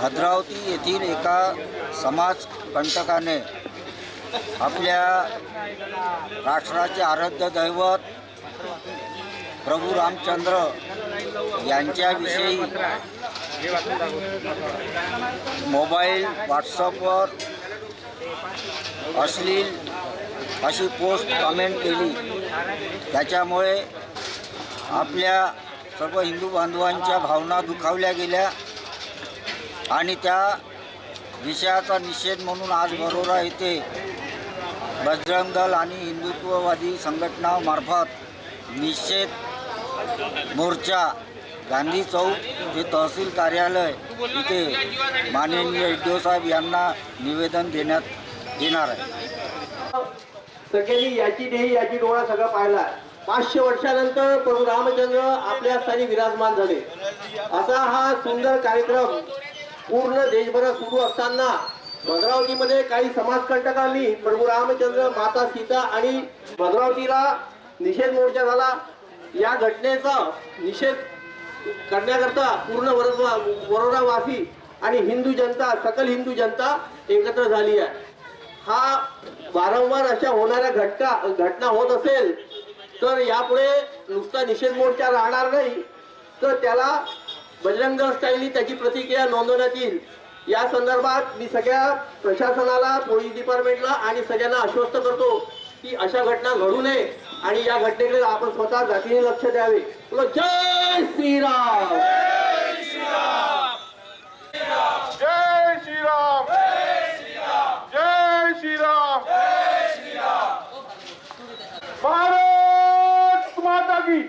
भद्रावती येथील एका समाजकंटकाने आपल्या राष्ट्राचे आराध्य दैवत प्रभू रामचंद्र यांच्याविषयी मोबाईल व्हॉट्सअपवर अश्लील अशी पोस्ट कमेंट केली. त्याच्यामुळे आपल्या सर्व हिंदू बांधवांच्या भावना दुखावल्या गेल्या. आणि त्या विषयाचा निषेध म्हणून आज बरोरा येथे बजरंग दल आणि हिंदुत्ववादी संघटनामार्फत निषेध मोर्चा गांधी चौक जे तहसील कार्यालय इथे माननीय ईडो यांना निवेदन देण्यात येणार आहे. सगळ्यांनी याची देही याची डोळा सगळं पाहिला. पाचशे वर्षानंतर प्रभू रामचंद्र आपल्या स्थानी विराजमान झाले. असा हा सुंदर कार्यक्रम पूर्ण देशभरात सुरू असताना भद्रावतीमध्ये काही समाजकंटकांनी प्रभू रामचंद्र माता सीता आणि भद्रावतीला निषेध मोर्चा झाला. या घटनेचा निषेध करण्याकरता पूर्ण वरोरा वरोरावासी आणि हिंदू जनता सकल हिंदू जनता एकत्र झाली आहे. हा वारंवार अशा होणाऱ्या घटना घटना होत असेल तर यापुढे नुसता निषेध मोर्चा राहणार नाही. तर त्याला बजरंग दल स्टाईलनी त्याची प्रतिक्रिया नोंदवण्यात येईल या संदर्भात मी सगळ्या प्रशासनाला पोलीस डिपार्टमेंटला आणि सगळ्यांना आश्वस्त करतो की अशा घटना घडू नये आणि या घटनेकडे आपण स्वतः जातीने लक्ष द्यावे बोलो, जय श्रीराम जय श्रीराम जय श्रीराम भारत माता की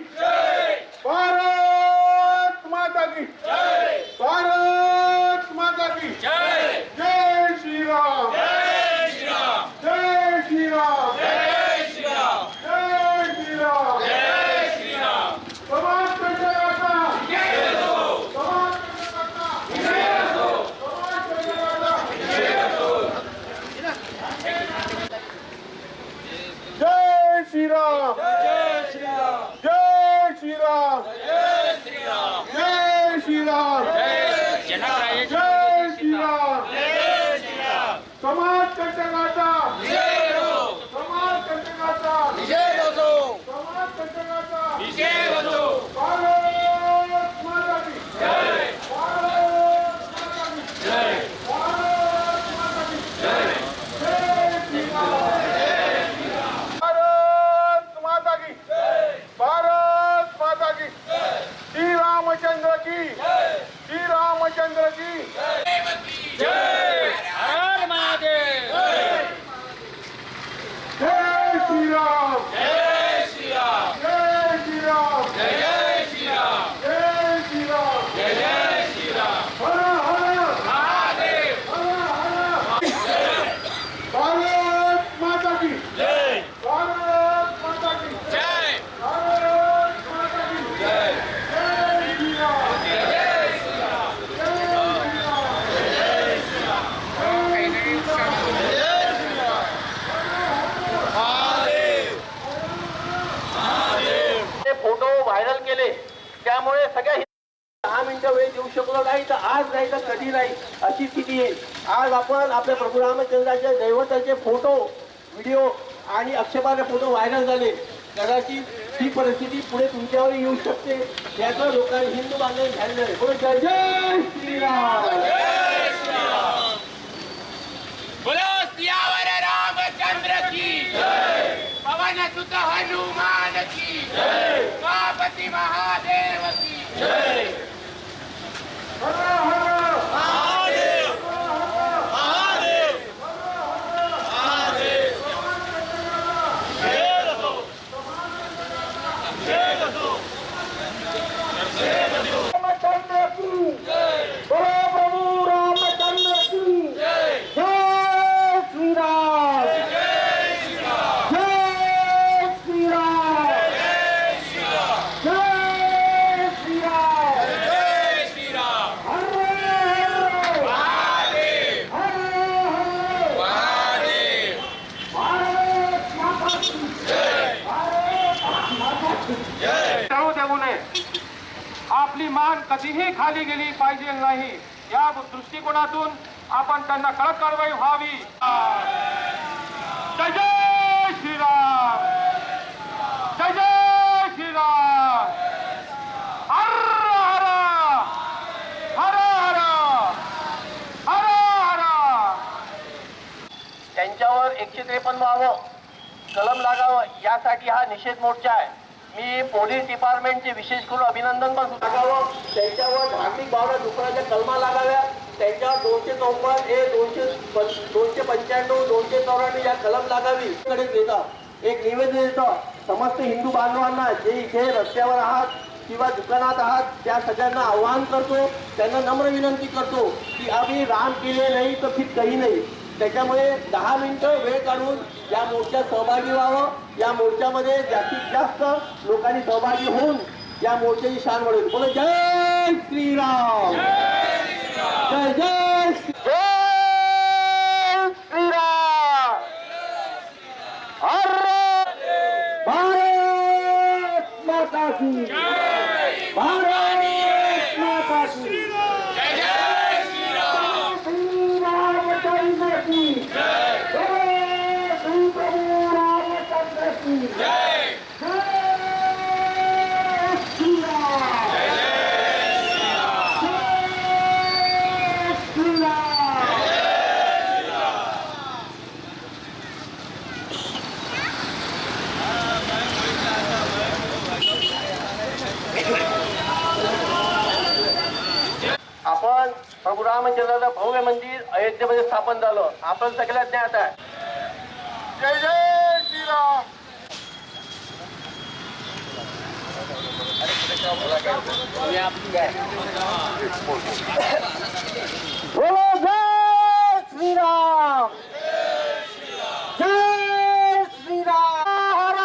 आक्षेपार्ह फोटो व्हायरल झाले. कदाचित ही परिस्थिती पुढे तुमच्यावर येऊ शकते. याचं लोकांनी हिंदू बांधव ध्यान द्यावे बोलो जय जय श्रीराम. बोलो सियावर रामचंद्र की. पवन सुत हनुमान की. महादेव की. हर हर रामचंद्र की बोलो प्रभु रामचंद्र की जय श्री राम जय श्री राम जय श्री राम हर हर हर हर भारत माता की भारत माता की जाऊ देऊ नये आपली मान कधीही खाली गेली पाहिजे नाही. या दृष्टिकोनातून आपण त्यांना कडक कारवाई व्हावी. जय जय श्रीराम. जय जय श्रीराम. हर हर हर हर हर हर. त्यांच्यावर एकशे त्रेपन्न व्हावं. कलम लागावं. यासाठी हा निषेध मोर्चा आहे. मी पोलीस डिपार्टमेंटचे विशेष करून अभिनंदन पण लागावं त्यांच्यावर धार्मिक भावना दुकानाच्या कलमा लागाव्या. त्यांच्यावर दोनशे चौपन्न हे दोनशे पं- दोनशे पंच्याण्णव दोनशे चौऱ्याण्णव या कलम लागावी. कडे देतात एक निवेदन देतं. समस्त हिंदू बांधवांना जे इथे रस्त्यावर आहात किंवा दुकानात आहात त्या सगळ्यांना आवाहन करतो. त्यांना नम्र विनंती करतो की आम्ही राम केले नाही तर फिर काही नाही. त्याच्यामुळे दहा मिनिटं वेळ काढून या मोर्चात सहभागी व्हावं. या मोर्चामध्ये जास्तीत जास्त लोकांनी सहभागी होऊन या मोर्चाची शान वाढवेल. बोला जय श्रीराम. जय जय श्री- जय श्रीराम. हर भारत माता की। भारत माता की श्रीरामचंद्र की जय श्री प्रभु रामचंद्र की जय श्रीराम जय श्रीराम आपण प्रभू रामचंद्राचं भव्य मंदिर अयोध्येमध्ये स्थापन झालं. आपण सगळ्यात ज्ञात आहे. जय जय श्रीराम. बोलो जय श्रीराम जय श्रीराम हर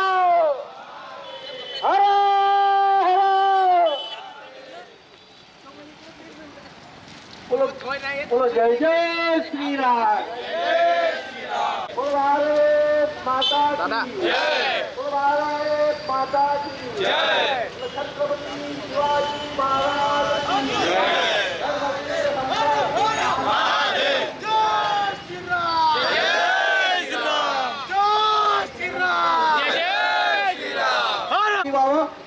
हर हर बोलो जय जय श्रीराम। बोलो भारत माता बोलो भारत माता की। छत्रपती शिवाजी महाराज की।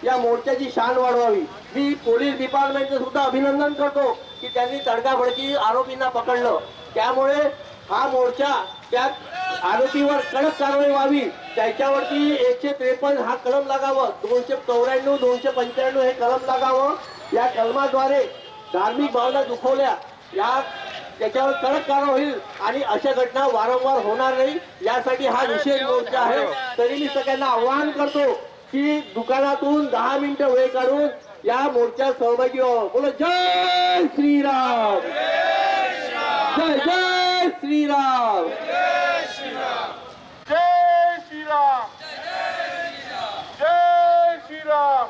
या मोर्चाची शान वाढवावी. मी पोलीस डिपार्टमेंटचं सुद्धा अभिनंदन करतो. की त्यांनी तडकाफडकी आरोपींना पकडलं. त्यामुळे हा मोर्चा त्या आरोपीवर कडक कारवाई व्हावी त्याच्यावरती एकशे त्रेपन्न हा कलम लागावं दोनशे चौऱ्याण्णव दोनशे पंच्याण्णव हे कलम लागावं. या कलमाद्वारे धार्मिक भावना दुखवल्या या त्याच्यावर कडक कारवाई होईल आणि अशा घटना वारंवार होणार नाही. यासाठी हा विशेष मोर्चा आहे. तरी मी सगळ्यांना आवाहन करतो की दुकानातून दहा मिनिटं वेळ काढून या मोर्चात सहभागी हो बोलो जय श्रीराम. जय जय श्रीराम. जय श्रीराम जय श्रीराम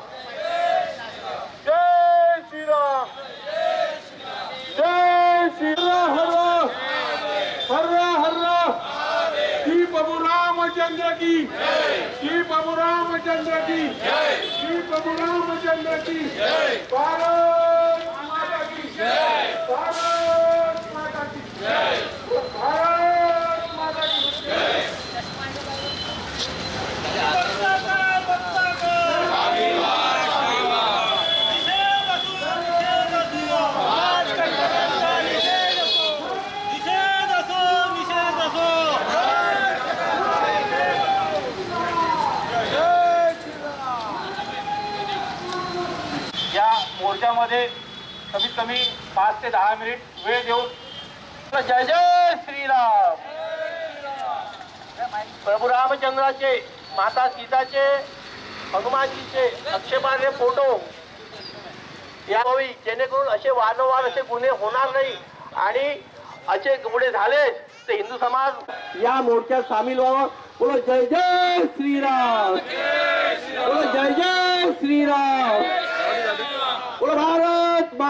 जय श्रीराम जय श्रीराम हर हर हर श्री प्रभु रामचंद्र की श्री प्रभु रामचंद्र की श्री प्रभु रामचंद्र की भारत माता की भारत माता की भारत माता की या मध्ये कमीत कमी पाच ते दहा मिनिट वेळ देऊन जय जय श्रीराम. प्रभू रामचंद्राचे माता सीताचे हनुमानजीचे आक्षेपार्ह फोटो. यावी जेणेकरून असे वारंवार असे गुन्हे होणार नाही आणि असे गुन्हे झाले ते हिंदू समाज. या मोर्चात सामील व्हावं. बोलो जय जय श्रीराम. बोलो जय जय श्रीराम.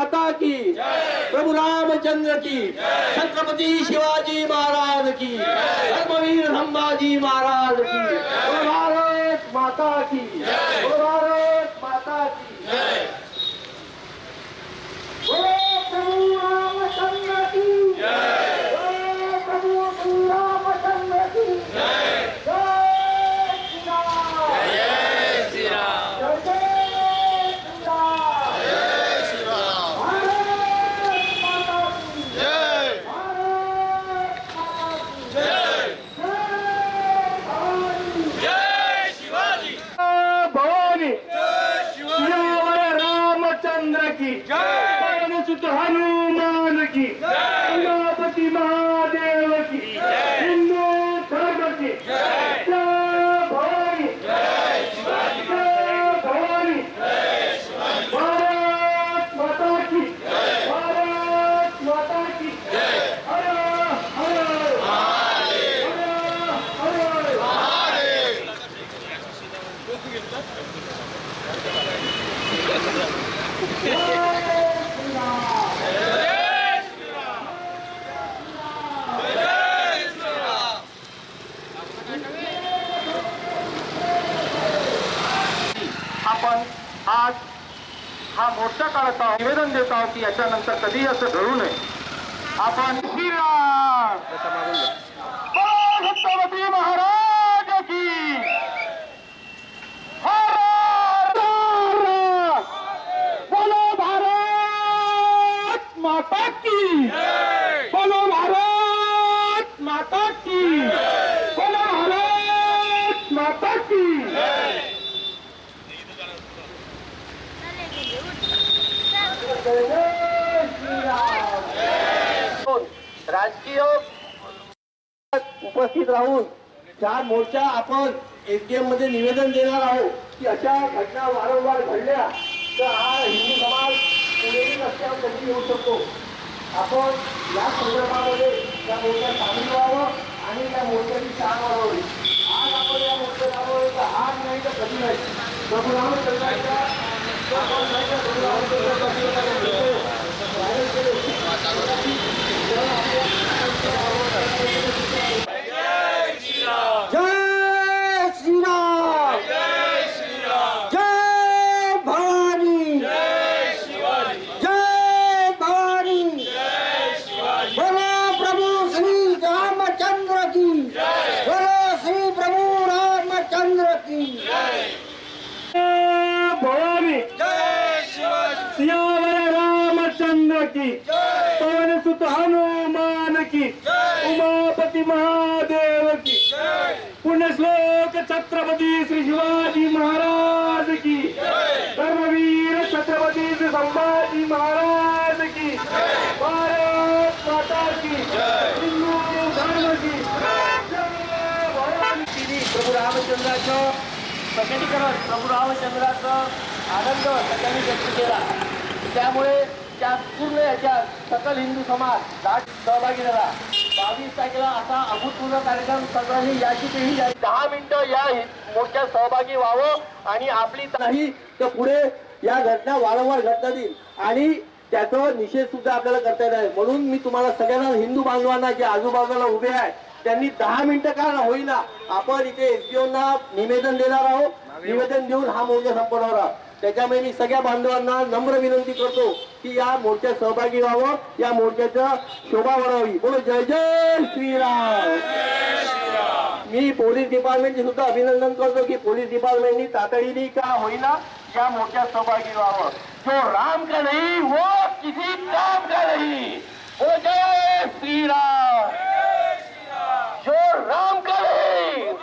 माता की प्रभु रामचंद्र की छत्रपति शिवाजी महाराज की धर्मवीर संभाजी महाराज की भारत माता की। की। पवन सुत हनुमान की। उमापति महादेव की। हिंदू धर्म की जय भवानी जय भवानी भारत माता की भारत माता की हर हर हर हर आपण आज हा मोर्चा काढत आहोत. निवेदन देत आहोत की याच्यानंतर कधीही असं घडू नये. आपण छत्रपती महाराज की. बोलो भारत माता की बोलो भारत माता की बोलो भारत माता की राजकीय उपस्थित राहून चार मोर्चा आपण एसडीएममध्ये निवेदन देणार आहोत की अशा घटना वारंवार घडल्या तर हा हिंदू समाज पुढेही रस्त्यावर कधी येऊ शकतो? आपण या संदर्भामध्ये त्या मोर्चात सामील व्हावं आणि त्या मोर्चाची शाळा वाढवावी. आज आपण या मोर्चात राबवलं तर आज नाही तर कधी नाही. प्रभू रामचंद्राच्या व्हायरल केले जय श्रीराम जय भवानी जय भवानी बोलो प्रभु श्री रामचंद्र की बोलो श्री प्रभु रामचंद्र की भवानी सियावर रामचंद्र की पवन सुत हनुमान की उमापति महादेव की पुण्यश्लोक छत्रपती श्री शिवाजी महाराज की धर्मवीर छत्रपती श्री संभाजी महाराज की भारत माता की हिंदू धर्म की प्रभू रामचंद्राचं प्रकटीकरण प्रभू रामचंद्राचं आनंद सगळ्यांनी व्यक्त केला. त्यामुळे त्या पूर्ण याच्यात सकल हिंदू समाज सहभागी झाला. बावीस तारखेला असा अभूतपूर्व कार्यक्रम सर्वांनी याची तेही या- दहा मिनिटं या मोर्चात सहभागी व्हावं आणि आपली नाही तर पुढे या घटना वारंवार घडतात येईल. आणि त्याचा निषेध सुद्धा आपल्याला करता येणार आहे. म्हणून मी तुम्हाला सगळ्यांना हिंदू बांधवांना जे आजूबाजूला उभे आहे त्यांनी दहा मिनिटं का होईना आपण इथे एसडीओना निवेदन देणार आहोत. निवेदन देऊन हा मोर्चा संपवणार आहोत. त्याच्यामुळे मी सगळ्या बांधवांना नम्र विनंती करतो की या मोर्चात सहभागी व्हावं या मोर्चाचा शोभा वाढावी. म्हणून जय जय श्रीराम. मी पोलीस डिपार्टमेंटचे सुद्धा अभिनंदन करतो की पोलीस डिपार्टमेंटनी तातडीने का होईना या मोर्चात सहभागी व्हावं. जो राम का नाही वो किसी काम का नहीं वो जय श्री राम जो राम का नहीं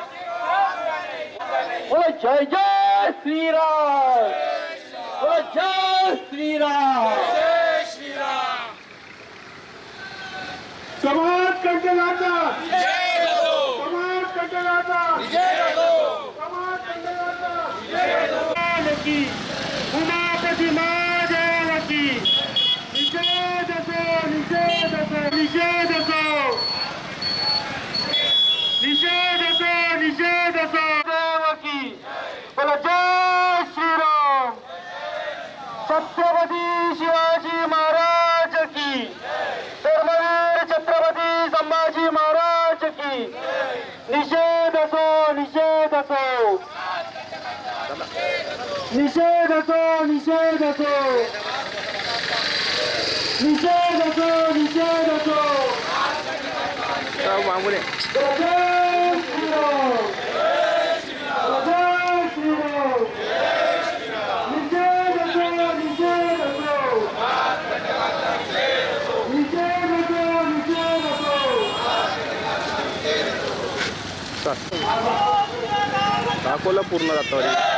बोलो जय जय श्री राम बोलो जय श्री राम समाज कंटकाचा समाज कंटकाचा समाज कंटकाचा की उमापती महादेव की निषेध असो निषेध असो निषेध असो निषेध असो निषेध असो देव की बोलो जय श्रीराम छत्रपती शिवाजी महाराज की. धर्मवीर छत्रपती संभाजी महाराज की. निषेध असो निषेध असो. निषेध असो निषेध असो. निषेध असो निषेध असो. जय श्रीराम जय श्रीराम निषेध असो निषेध असो निषेध असो निषेध असो दाखवलं पूर्ण दत्तावरी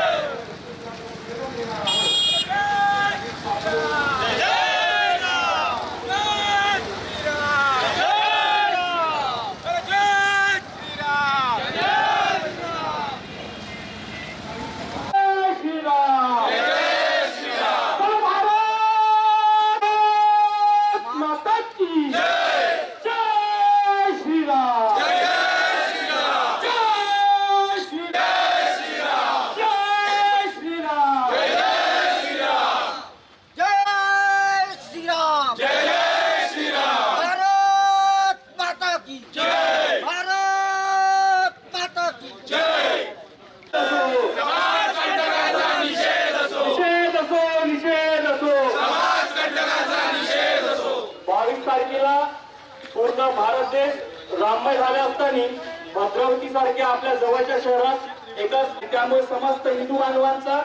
आपला भारत देश राममय झाला असताना भद्रावती सारख्या आपल्या जवळच्या शहरात एकच त्यामुळे समस्त हिंदू बांधवांचा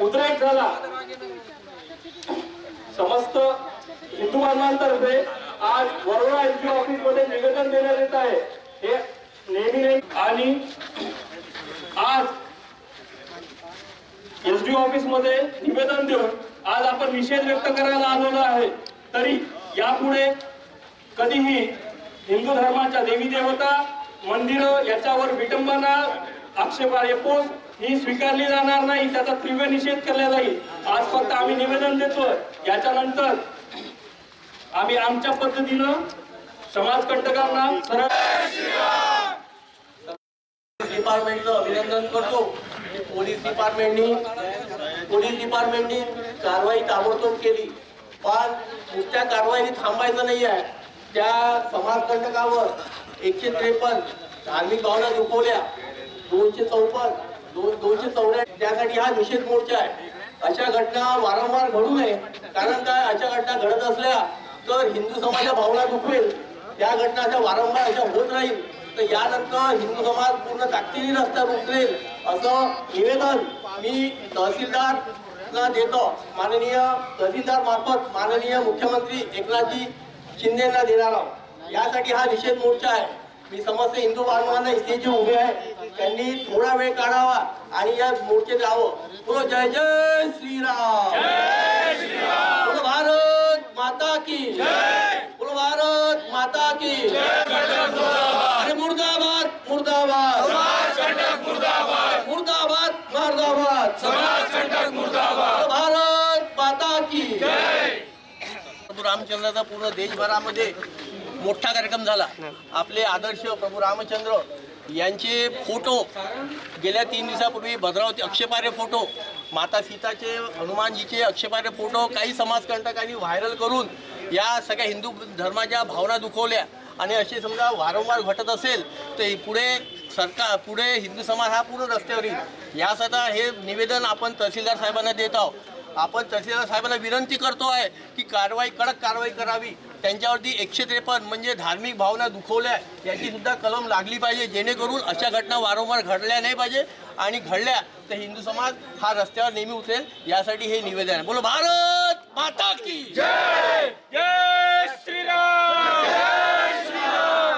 उद्रेक झाला. समस्त हिंदू बांधवांतर्फे आज वरोडा एस डी ऑफिसमध्ये निवेदन देण्यात येत आहे. हे नेहमी नेहमी आणि आज एस डी ऑफिसमध्ये निवेदन देऊन आज आपण निषेध व्यक्त करायला आलेलो आहे. तरी यापुढे कधीही हिंदू धर्माच्या देवी देवता मंदिर याच्यावर विटंबना आक्षेपार्ह पोस्ट ही स्वीकारली जाणार नाही त्याचा तीव्र निषेध केला जाईल. आज फक्त आम्ही निवेदन देतो याच्यानंतर आम्ही आमच्या पद्धतीनं समाजकंटकांना सरळ डिपार्टमेंटचं अभिनंदन करतो. पोलीस डिपार्टमेंटनी पोलीस डिपार्टमेंटनी कारवाई ताबडतोब केली. पण नुसत्या कारवाईने थांबायचं नाही आहे त्या समाजकंटकावर एकशे त्रेपन्न धार्मिक भावना दुखवल्या. दोनशे चौपन्न दोन दोनशे चौऱ्याण्णव त्यासाठी हा निषेध मोर्चा आहे. अशा घटना वारंवार घडू नये. कारण काय? अशा घटना घडत असल्या तर हिंदू समाजाच्या भावना दुखवेल. त्या घटना अशा वारंवार अशा होत राहील. तर यानंतर हिंदू समाज पूर्ण ताकदीने रस्त्यावर उतरेल असं निवेदन मी तहसीलदार देतो. माननीय तहसीलदार मार्फत माननीय मुख्यमंत्री एकनाथजी शिंदेना देणार आहोत. यासाठी हा निषेध मोर्चा आहे. मी समस्त हिंदू बांधवांना इथे जे उभे आहे. त्यांनी थोडा वेळ काढावा आणि या मोर्चेत यावं. बोलो जय जय श्रीराम. बोलो भारत माता की. बोलो भारत माता की अरे मुर्दाबाद मुर्दाबाद मुर्दाबाद मुर्दाबाद मुर्दाबाद भारत माता की प्रभू रामचंद्राचा पूर्ण देशभरामध्ये मोठा कार्यक्रम झाला. आपले आदर्श प्रभू रामचंद्र यांचे फोटो गेल्या तीन दिवसापूर्वी भद्रावती अक्षपार्य फोटो माता सीताचे हनुमानजीचे अक्षपार्य फोटो काही समाजकंटकांनी व्हायरल करून या सगळ्या हिंदू धर्माच्या भावना दुखवल्या. आणि असे समजा वारंवार घटत असेल तर पुढे सरकार पुढे हिंदू समाज हा पूर्ण रस्त्यावर येईल यासाठी हे निवेदन आपण तहसीलदार साहेबांना देत आहोत. आपण तहसीलदार साहेबांना विनंती करतो आहे की कारवाई कडक कारवाई करावी. त्यांच्यावरती एकशे त्रेपन्न म्हणजे धार्मिक भावना दुखवल्या याची सुद्धा कलम लागली पाहिजे. जेणेकरून अशा घटना वारंवार घडल्या नाही पाहिजे आणि घडल्या तर हिंदू समाज हा रस्त्यावर नेहमी उतरेल. यासाठी हे निवेदन आहे. बोलो भारत माता की जय! श्रीराम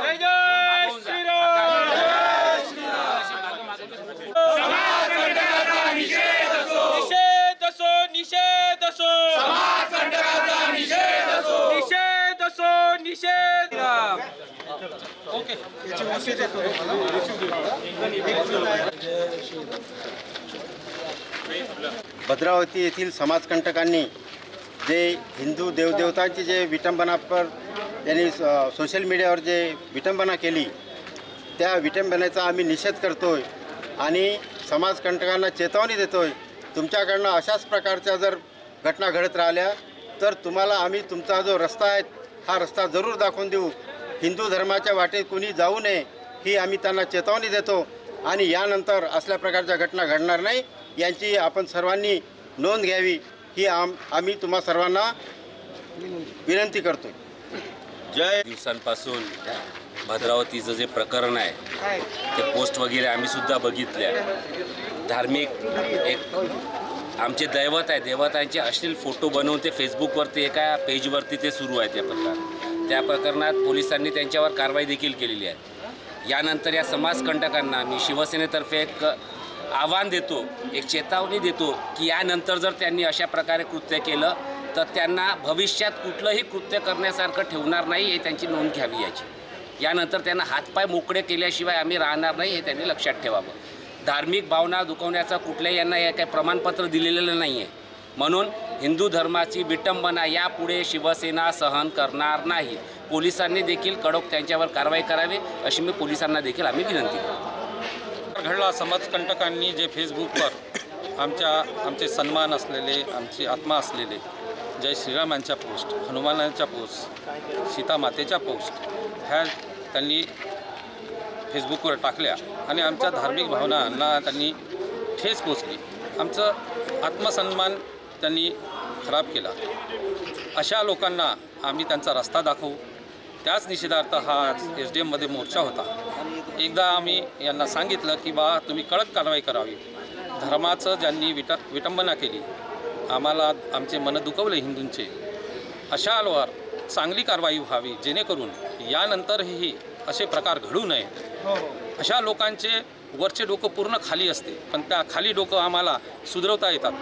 जय जय श्रीराम निषेध असो निषेध असो निषेध असो निषेध ओके भद्रावती येथील समाजकंटकांनी जे हिंदू देवदेवतांची जे विटंबनापर त्यांनी स- सोशल मीडियावर जे विटंबना केली त्या विटंबनेचा आम्ही निषेध करतो आहे आणि समाजकंटकांना चेतावणी देतो आहे तुमच्याकडनं अशाच प्रकारच्या जर घटना घडत राहिल्या तर तुम्हाला आम्ही तुमचा जो रस्ता आहे हा रस्ता जरूर दाखवून देऊ. हिंदू धर्माच्या वाटेत कुणी जाऊ नये ही आम्ही त्यांना चेतावणी देतो. आणि यानंतर असल्या प्रकारच्या घटना घडणार नाही यांची आपण सर्वांनी नोंद घ्यावी ही आम आम्ही तुम्हा सर्वांना विनंती करतो जय दिवसांपासून भद्रावतीचं जे प्रकरण आहे ते पोस्ट वगैरे आम्ही सुद्धा बघितल्या. धार्मिक एक आमचे दैवत आहे देवतांचे अश्लील फोटो बनवून ते फेसबुकवरती एका पेजवरती ते सुरू आहे ते प्रकार. त्या प्रकरणात पोलिसांनी त्यांच्यावर कारवाई देखील केलेली आहे. यानंतर या समाजकंटकांना मी शिवसेनेतर्फे एक आव्हान देतो एक चेतावणी देतो की यानंतर जर त्यांनी अशा प्रकारे कृत्य केलं तर त्यांना भविष्यात कुठलंही कृत्य करण्यासारखं ठेवणार नाही हे त्यांची नोंद घ्यावी याची. यानंतर त्यांना हातपाय मोकळे केल्याशिवाय आम्ही राहणार नाही हे त्यांनी लक्षात ठेवावं. धार्मिक भावना दुखवण्याचं कुठल्याही यांना या काही प्रमाणपत्र दिलेलं नाही आहे म्हणून हिंदू धर्माची विटंबना यापुढे शिवसेना सहन करणार नाही. पोलिसांनी देखील कडक त्यांच्यावर कारवाई करावी अशी मी पोलिसांना देखील आम्ही विनंती करतो. घडला समाजकंटकांनी जे फेसबुकवर आमच्या आमचे सन्मान असलेले आमची आत्मा असलेले जय श्रीरामांच्या पोस्ट हनुमानांच्या पोस्ट सीतामातेच्या पोस्ट ह्या त्यांनी फेसबुकवर टाकल्या आणि आमच्या धार्मिक भावनांना त्यांनी ठेच पोचली. आमचं आत्मसन्मान त्यांनी खराब केला. अशा लोकांना आम्ही त्यांचा रस्ता दाखवू. त्याच निषेधार्थ हा एस डी एममध्ये मोर्चा होता. एकदा आम्ही यांना सांगितलं की बा तुम्ही कडक कारवाई करावी. धर्माचं ज्यांनी विट विटंबना केली आम्हाला आमचे मन दुखवले हिंदूंचे. अशावर चांगली कारवाई व्हावी जेणेकरून यानंतरही असे प्रकार घडू नये. अशा लोकांचे वरचे डोकं पूर्ण खाली असते पण त्या खाली डोकं आम्हाला सुधरवता येतात.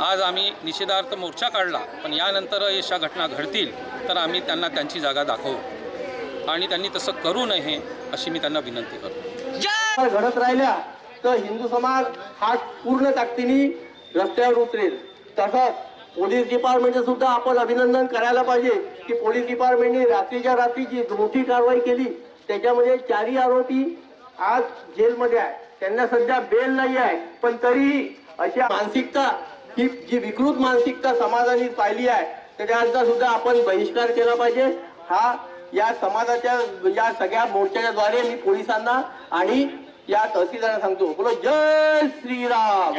आज आम्ही निषेधार्थ मोर्चा काढला पण यानंतर अशा घटना घडतील तर आम्ही त्यांना त्यांची जागा दाखवू. आणि त्यांनी तसं करू नये अशी मी त्यांना विनंती करतो. घडत राहिल्या तर हिंदू समाज हा पूर्ण ताकदीने रस्त्यावर उतरेल. तसंच पोलीस डिपार्टमेंटचं सुद्धा आपण अभिनंदन करायला पाहिजे की पोलीस डिपार्टमेंटने रात्रीच्या रात्री जी मोठी कारवाई केली त्याच्यामध्ये चारही आरोपी आज जेलमध्ये आहे त्यांना सध्या बेल नाही आहे पण तरीही अशा मानसिकता ही जी विकृत मानसिकता समाजाने पाहिली आहे त्याचा सुद्धा आपण बहिष्कार केला पाहिजे. हा या समाजाच्या या सगळ्या मोर्चाच्या द्वारे मी पोलिसांना आणि या तहसीलदारांना सांगतो. बोलो जय श्रीराम!